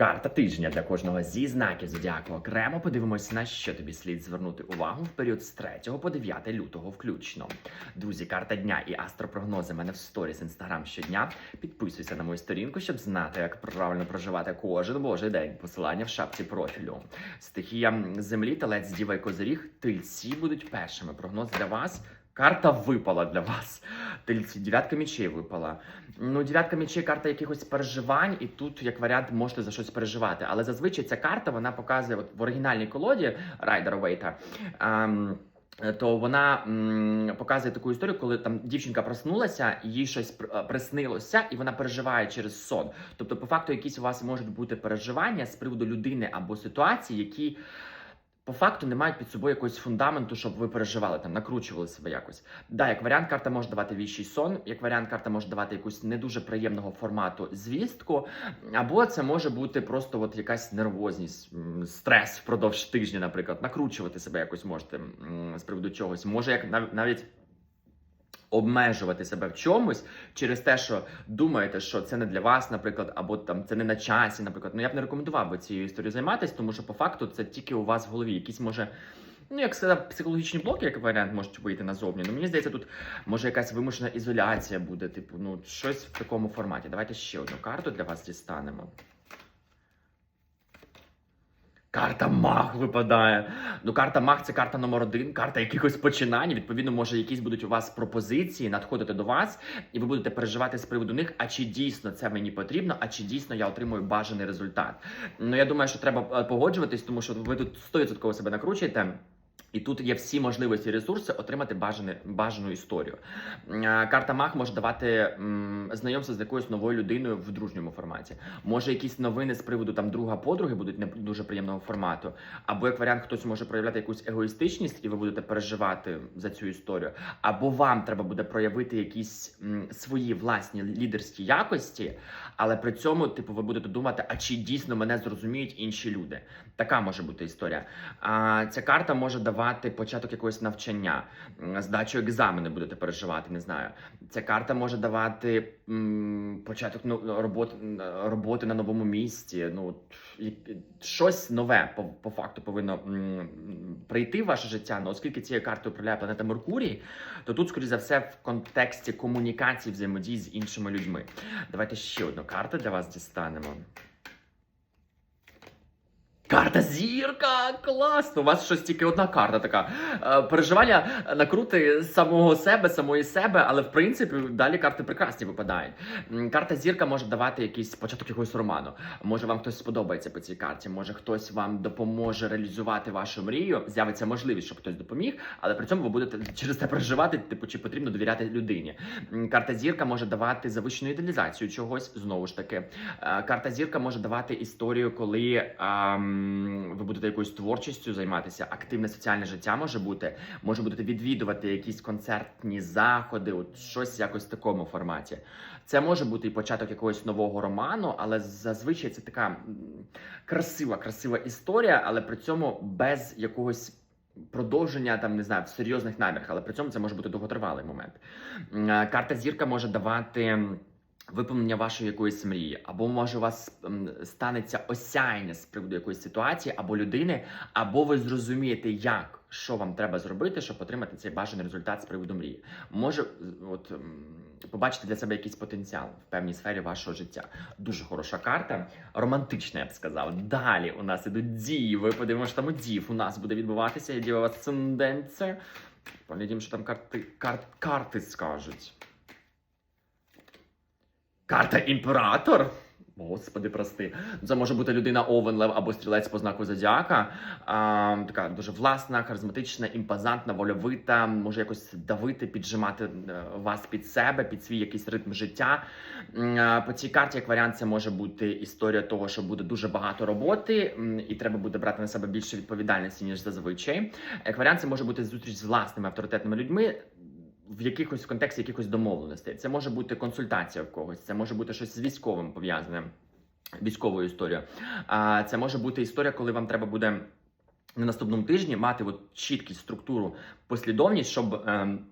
Карта тижня для кожного зі знаків зодіаку окремо подивимось, на що тобі слід звернути увагу в період з 3 по 9 лютого включно. Друзі, карта дня і астропрогнози мене в сторіс інстаграм щодня. Підписуйся на мою сторінку, щоб знати, як правильно проживати кожен божий день. Посилання в шапці профілю. Стихія землі, талець діва і козиріг, тильці будуть першими. Прогноз для вас. Карта випала для вас. Тельці, дев'ятка мечей випала. Ну, дев'ятка мечей карта якихось переживань, і тут, як варіант, можете за щось переживати. Але зазвичай ця карта вона показує от в оригінальній колоді Райдера Вейта. ем, то вона м, показує таку історію, коли там дівчинка проснулася, їй щось е, приснилося, і вона переживає через сон. Тобто, по факту, якісь у вас можуть бути переживання з приводу людини або ситуації, які по факту не мають під собою якогось фундаменту, щоб ви переживали там, накручували себе якось. Да, як варіант, карта може давати віщий сон, як варіант, карта може давати якусь не дуже приємного формату звістку, або це може бути просто от якась нервозність, стрес впродовж тижня, наприклад, накручувати себе якось можете з приводу чогось. Може, як нав- навіть. Обмежувати себе в чомусь через те, що думаєте, що це не для вас, наприклад, або там це не на часі, наприклад. Ну я б не рекомендував би цією історією займатися, тому що по факту це тільки у вас в голові. Якісь може, ну як сказав, психологічні блоки, як варіант, можуть вийти назовні. Ну мені здається, тут може якась вимушена ізоляція буде, типу, ну щось в такому форматі. Давайте ще одну карту для вас дістанемо. Карта Маг випадає. Ну, карта Маг це карта номер один, карта якихось починань. Відповідно, може, якісь будуть у вас пропозиції надходити до вас, і ви будете переживати з приводу них, а чи дійсно це мені потрібно, а чи дійсно я отримую бажаний результат. Ну я думаю, що треба е, погоджуватись, тому що ви тут 100% себе накручуєте. І тут є всі можливості і ресурси отримати бажане, бажану історію. Карта Мах може давати знайомство з якоюсь новою людиною в дружньому форматі. Може, якісь новини з приводу там друга подруги будуть не дуже приємного формату. Або як варіант, хтось може проявляти якусь егоїстичність, і ви будете переживати за цю історію. Або вам треба буде проявити якісь свої власні лідерські якості, але при цьому, типу, ви будете думати, а чи дійсно мене зрозуміють інші люди. Така може бути історія. А ця карта може давати початок якогось навчання, здачу екзамену будете переживати, не знаю. Ця карта може давати м, початок ну, роботи, роботи на новому місці. Ну, щось нове по, по факту повинно м, прийти в ваше життя. Ну, оскільки цією картою управляє планета Меркурій, то тут, скоріше за все, в контексті комунікації, взаємодії з іншими людьми. Давайте ще одну карту для вас дістанемо. Карта зірка! Класно! У вас щось тільки одна карта така. Е, переживання накрути самого себе, самої себе, але в принципі далі карти прекрасні випадають. Карта зірка може давати якийсь початок якогось роману. Може вам хтось сподобається по цій карті, може хтось вам допоможе реалізувати вашу мрію. З'явиться можливість, щоб хтось допоміг, але при цьому ви будете через це переживати, типу, чи потрібно довіряти людині. Карта зірка може давати завищену ідеалізацію чогось знову ж таки. Е, Карта зірка може давати історію, коли ам, ви будете якоюсь творчістю займатися, активне соціальне життя може бути. Може будете відвідувати якісь концертні заходи, от щось якось в такому форматі. Це може бути і початок якогось нового роману, але зазвичай це така красива, красива історія, але при цьому без якогось. Продовження там не знаю в серйозних намірах, але при цьому це може бути довготривалий момент. Е, Карта зірка може давати виповнення вашої якоїсь мрії, або може у вас станеться осяяння з приводу якоїсь ситуації або людини, або ви зрозумієте, як що вам треба зробити, щоб отримати цей бажаний результат з приводу мрії. Може, от побачити для себе якийсь потенціал в певній сфері вашого життя. Дуже хороша карта, романтична, я б сказав. Далі у нас ідуть діви. Подивимося, там у дів у нас буде відбуватися. Діва асценденція. Поглядімо, що там карти, карт, карти скажуть. Карта імператор. Господи, прости. Це може бути людина Овен, Лев або стрілець по знаку Зодіака. А, така дуже власна, харизматична, імпозантна, вольовита, може якось давити, піджимати е, вас під себе, під свій якийсь ритм життя. По цій карті, як варіант, це може бути історія того, що буде дуже багато роботи, і треба буде брати на себе більше відповідальності, ніж зазвичай. Як варіант, це може бути зустріч з власними авторитетними людьми в якихось в контексті якихось домовленостей. Це може бути консультація в когось, це може бути щось з військовим пов'язане, військовою історією. А це може бути історія, коли вам треба буде на наступному тижні мати от чіткість, структуру, послідовність, щоб. ем,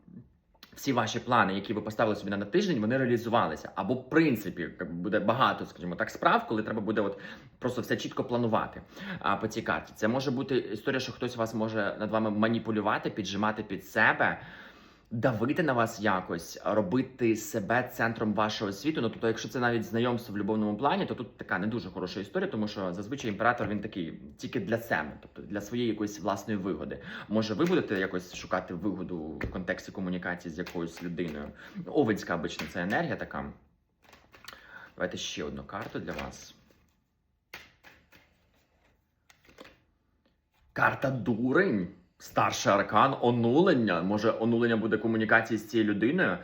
всі ваші плани, які ви поставили собі на тиждень, вони реалізувалися. Або в принципі буде багато, скажімо так, справ, коли треба буде от просто все чітко планувати а, по цій карті. Це може бути історія, що хтось вас може над вами маніпулювати, піджимати під себе. Давити на вас якось, робити себе центром вашого світу. Ну тобто, якщо це навіть знайомство в любовному плані, то тут така не дуже хороша історія, тому що зазвичай імператор він такий тільки для себе, тобто для своєї якоїсь власної вигоди. Може, ви будете якось шукати вигоду в контексті комунікації з якоюсь людиною. Овенська обично це енергія така. Давайте ще одну карту для вас. Карта дурень. Старший аркан, онулення. Може, онулення буде комунікації з цією людиною,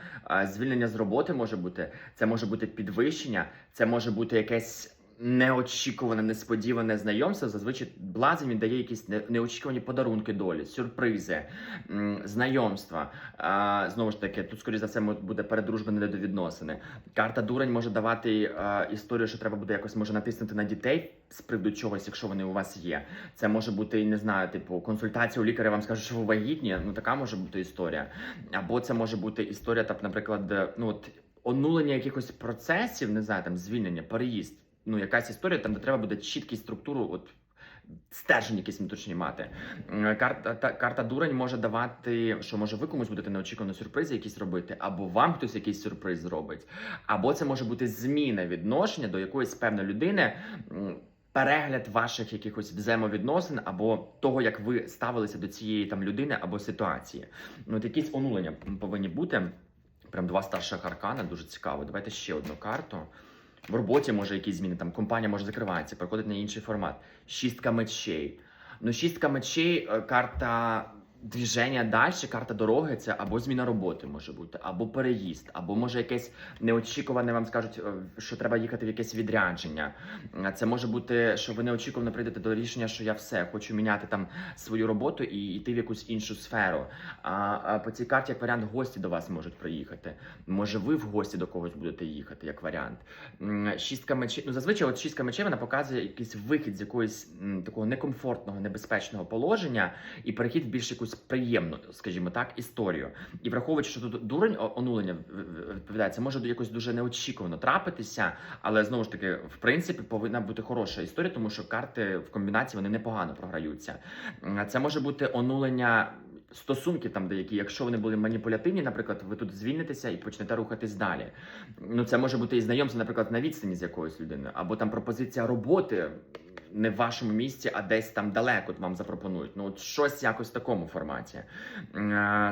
звільнення з роботи може бути. Це може бути підвищення, це може бути якесь неочікуване, несподіване знайомство. Зазвичай блазень він дає якісь неочікувані подарунки долі, сюрпризи, знайомства. Знову ж таки, тут, скоріш за все, буде передружба недовідносини. Карта дурень може давати історію, що треба буде якось може натиснути на дітей з приводу чогось, якщо вони у вас є. Це може бути, не знаю, типу, консультація у лікаря вам скаже, що ви вагітні. Ну така може бути історія. Або це може бути історія, так, наприклад, е, ну от онулення якихось процесів, не знаю, там звільнення, переїзд. Ну, якась історія, там де треба буде чіткість структуру, от стержень якийсь внутрішній мати. Карта, та, карта дурень може давати, що може ви комусь будете неочікувано сюрпризи якісь робити, або вам хтось якийсь сюрприз зробить, або це може бути зміна відношення до якоїсь певної людини. Перегляд ваших якихось взаємовідносин або того, як ви ставилися до цієї там людини або ситуації. Ну, от якісь онулення повинні бути. Прям два старших аркана, дуже цікаво. Давайте ще одну карту. В роботі може якісь зміни, там компанія може закриватися, переходить на інший формат. Шістка мечей. Ну, шістка мечей, е, карта двіження далі, карта дороги це або зміна роботи може бути, або переїзд, або може якесь неочікуване вам скажуть, е, що треба їхати в якесь відрядження. Е, Це може бути, що ви неочікувано прийдете до рішення, що я все хочу міняти там свою роботу і йти в якусь іншу сферу. А, по цій карті, як варіант, гості до вас можуть приїхати. Може, ви в гості до когось будете їхати, як варіант. Шістка мечей. Ну, зазвичай, от шістка мечей вона показує якийсь вихід з якоїсь такого некомфортного, небезпечного положення і перехід в більш якусь приємну, скажімо так, історію. І враховуючи, що тут дурень онулення в- в- відповідає, це може якось дуже неочікувано трапитися, але знову ж таки, в принципі, повинна бути хороша історія, тому що карти в комбінації вони непогано програються. Це може бути онулення. Стосунки там деякі, якщо вони були маніпулятивні, наприклад, ви тут звільнитеся і почнете рухатись далі. Ну, це може бути і знайомство, наприклад, на відстані з якоюсь людиною, або там пропозиція роботи не в вашому місці, а десь там далеко вам запропонують. Ну, от щось якось в такому форматі.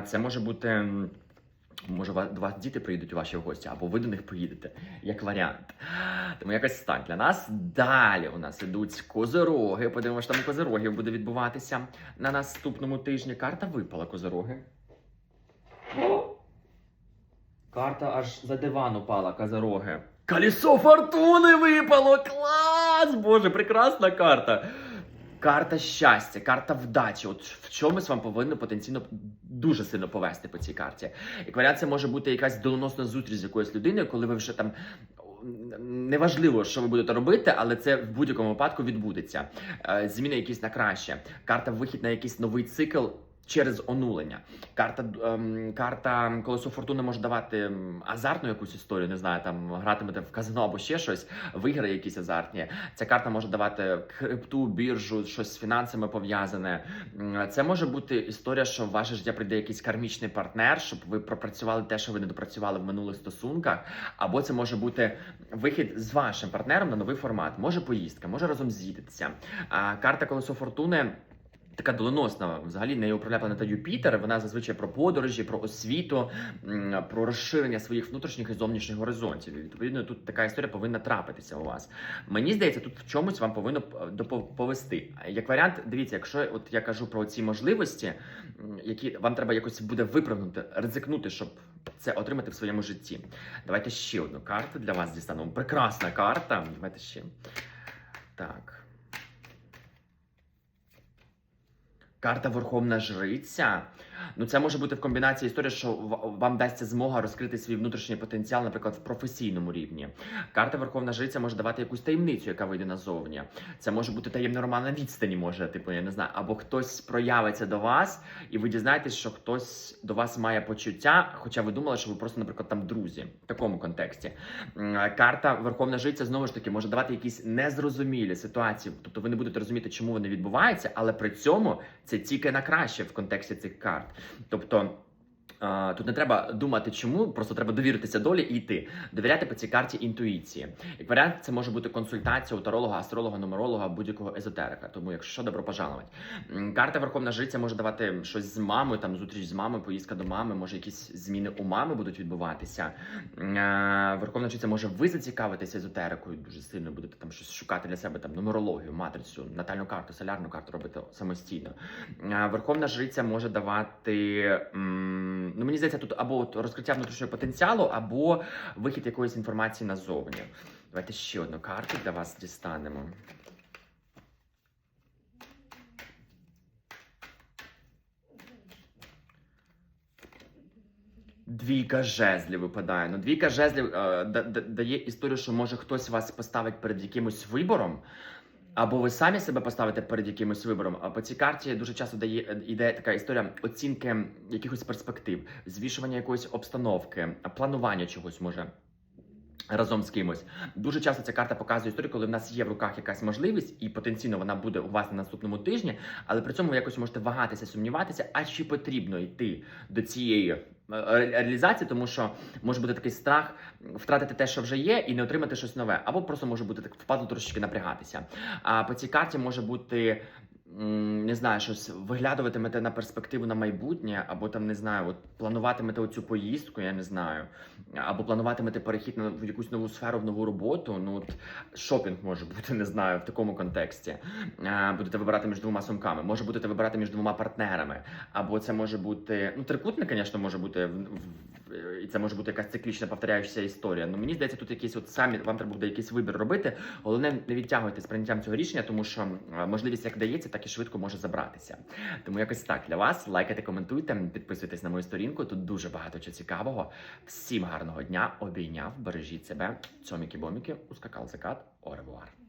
Це може бути. Може, до вас діти приїдуть у ваші гості, або ви до них поїдете, як варіант. Тому якось так для нас. Далі у нас ідуть козороги. Подивимося, що там у козорогів буде відбуватися на наступному тижні. Карта випала козороги. Карта аж за диван упала, козороги. Колесо фортуни випало! Клас! Боже, прекрасна карта. Карта щастя, карта вдачі. От в чомусь вам повинно потенційно дуже сильно повести по цій карті. Як варіант, це може бути якась доленосна зустріч з якоюсь людиною, коли ви вже там. Неважливо, що ви будете робити, але це в будь-якому випадку відбудеться. Е, Зміни якісь на краще. Карта вихід на якийсь новий цикл через онулення. Карта ем, карта колесо фортуни може давати ем, азартну якусь історію. Не знаю, там гратимете в казино або ще щось, вигри якісь азартні. Ця карта може давати крипту, біржу, щось з фінансами пов'язане. Це може бути історія, що в ваше життя прийде якийсь кармічний партнер, щоб ви пропрацювали те, що ви не допрацювали в минулих стосунках. Або це може бути вихід з вашим партнером на новий формат. Може поїздка, може разом з'їдетися. А карта колесо фортуни. Така доленосна, взагалі нею управляє планета Юпітер. Вона зазвичай про подорожі, про освіту, про розширення своїх внутрішніх і зовнішніх горизонтів. Відповідно, тут така історія повинна трапитися у вас. Мені здається, тут в чомусь вам повинно п- допо- повести. Як варіант, дивіться, якщо от я кажу про ці можливості, які вам треба якось буде випрыгнути, ризикнути, щоб це отримати в своєму житті. Давайте ще одну карту для вас дістанемо. Прекрасна карта. Давайте ще. Так. Карта Верховна Жриця. Ну, це може бути в комбінації історії, що вам дасться змога розкрити свій внутрішній потенціал, наприклад, в професійному рівні. Карта Верховна Жриця може давати якусь таємницю, яка вийде назовні. Це може бути таємний роман на відстані, може, типу, я не знаю, або хтось проявиться до вас, і ви дізнаєтесь, що хтось до вас має почуття, хоча ви думали, що ви просто, наприклад, там друзі в такому контексті. Карта Верховна Жриця знову ж таки може давати якісь незрозумілі ситуації, тобто ви не будете розуміти, чому вони відбуваються, але при цьому це тільки на краще в контексті цих карт. Тобто. Тут не треба думати, чому, просто треба довіритися долі і йти. Довіряти по цій карті інтуїції. Як варіант, це може бути консультація у таролога, астролога, нумеролога, будь-якого езотерика. Тому, якщо що, добро пожаловать. Карта Верховна Жриця може давати щось з мамою, там зустріч з мамою, поїздка до мами, може якісь зміни у мами будуть відбуватися. Верховна Жриця може ви зацікавитися езотерикою дуже сильно, будете там щось шукати для себе, там нумерологію, матрицю, натальну карту, солярну карту робити самостійно. Верховна Жриця може давати. Ну, мені здається, тут або розкриття внутрішнього потенціалу, або вихід якоїсь інформації назовні. Давайте ще одну карту для вас дістанемо. Двійка жезлів випадає. Ну, двійка жезлів е, да- да- дає історію, що може хтось вас поставить перед якимось вибором, або ви самі себе поставите перед якимось вибором. А по цій карті дуже часто дає іде така історія оцінки якихось перспектив, звішування якоїсь обстановки, планування чогось може. Разом з кимось дуже часто ця карта показує історію, коли в нас є в руках якась можливість, і потенційно вона буде у вас на наступному тижні, але при цьому ви якось можете вагатися, сумніватися, а чи потрібно йти до цієї реалізації, тому що може бути такий страх втратити те, що вже є, і не отримати щось нове, або просто може бути так впаду трошечки напрягатися. А по цій карті може бути. Не знаю, щось виглядуватимете на перспективу на майбутнє, або там не знаю, от плануватимете оцю поїздку, я не знаю, або плануватимете перехід на в якусь нову сферу, в нову роботу. Ну от шопінг може бути, не знаю, в такому контексті. Е, Будете вибирати між двома сумками, може будете вибирати між двома партнерами, або це може бути ну трикутник, звісно, може бути в- і це може бути якась циклічна повторяючася історія. Ну мені здається, тут якийсь от самі вам треба буде якийсь вибір робити. Головне, не відтягуйте з прийняттям цього рішення, тому що е, можливість як дається, так і швидко може забратися. Тому якось так для вас. Лайкайте, коментуйте, підписуйтесь на мою сторінку. Тут дуже багато чого цікавого. Всім гарного дня, обійняв, бережіть себе. Цьоміки-боміки, ускакав закат, оревуар.